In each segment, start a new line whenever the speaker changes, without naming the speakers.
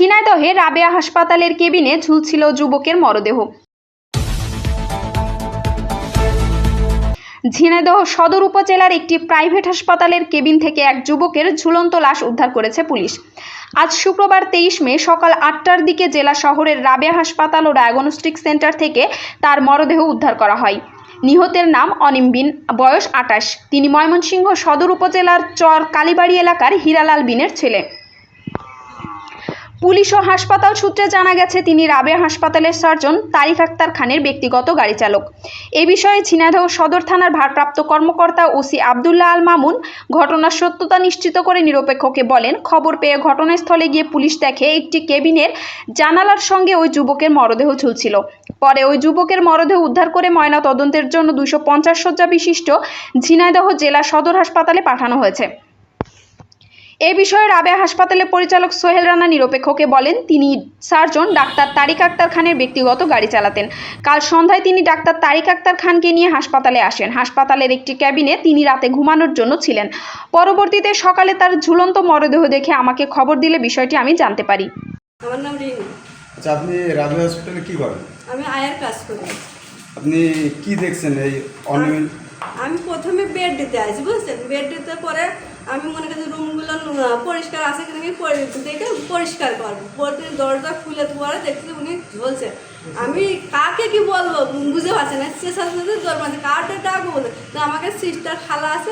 ঝিনাইদহে রাবেয়া হাসপাতালের কেবিনে ঝুলছিল যুবকের মরদেহ। ঝিনাইদহ সদর উপজেলার একটি প্রাইভেট হাসপাতালের কেবিন থেকে এক যুবকের ঝুলন্ত লাশ উদ্ধার করেছে পুলিশ। আজ শুক্রবার তেইশ মে সকাল আটটার দিকে জেলা শহরের রাবেয়া হাসপাতাল ও ডায়াগনস্টিক সেন্টার থেকে তার মরদেহ উদ্ধার করা হয়। নিহতের নাম অনিম বিন, বয়স আটাশ। তিনি ময়মনসিংহ সদর উপজেলার চর কালীবাড়ি এলাকার হীরালাল বিনের ছেলে। পুলিশ ও হাসপাতাল সূত্রে জানা গেছে, তিনি রাবে হাসপাতালের সার্জন তারিক আক্তার খানের ব্যক্তিগত গাড়ি চালক। এ বিষয়ে ঝিনাইদহ সদর থানার ভারপ্রাপ্ত কর্মকর্তা ওসি আবদুল্লাহ আল মামুন ঘটনার সত্যতা নিশ্চিত করে নিরপেক্ষকে বলেন, খবর পেয়ে ঘটনাস্থলে গিয়ে পুলিশ দেখে একটি কেবিনের জানালার সঙ্গে ওই যুবকের মরদেহ ঝুলছিল। পরে ওই যুবকের মরদেহ উদ্ধার করে ময়না তদন্তের জন্য দুশো পঞ্চাশ শয্যা বিশিষ্ট ঝিনাইদহ জেলা সদর হাসপাতালে পাঠানো হয়েছে। এ বিষয়ে রাবেয়া হাসপাতালের পরিচালক সোহেল রানা নিরপেক্ষকে বলেন তিনি সার্জন ডাক্তার তারিক আক্তার খানের ব্যক্তিগত গাড়ি চালাতেন। কাল সন্ধ্যায় তিনি ডাক্তার তারিক আক্তার খানকে নিয়ে হাসপাতালে আসেন। হাসপাতালের একটি ক্যাবিনে তিনি রাতে ঘুমানোর জন্য ছিলেন। পরবর্তীতে সকালে তার ঝুলন্ত মরদেহ দেখে আমাকে খবর দিলে বিষয়টি আমি জানতে পারি।
আমার নাম রিনু
আচ্ছা আপনি রাবি হসপিটালে কি করেন?
আমি আয়ার কাজ করি।
আপনি কি দেখছেন এই
আমি প্রথমে বেড দিতে আসি বুঝছেন? বেড দিতে পরে আমি মনে করি রুমগুলো পরিষ্কার আছে কিনা আমি পরি- দেখে পরিষ্কার করব। প্রতিদিন দরজা খুলে পরে দেখছি উনি ঝলছে। আমি কাকে কি বলব? বুঝতে পারছি না। সে সাথে সাথে দৌড় মারছে। কারটা ডাকবো বলে? তো আমাকে সিস্টার খালা আছে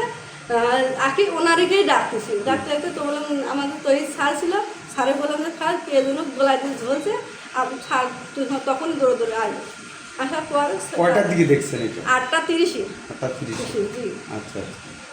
আগে ওনারিকেই ডাকতেছি। ডাকতে ডাকতে তো বললাম আমাদের তৈরি সার ছিল। সারে বললাম যে খাল পেয়ে দিল গোলায় দিয়ে ঝলছে। আর সার তখন দৌড়ে দৌড়ে আসবে আসার পর
কয়টার দিকে দেখছেন এটা?
আটটা তিরিশে।
আটটা তিরিশ
জি।
আচ্ছা আচ্ছা।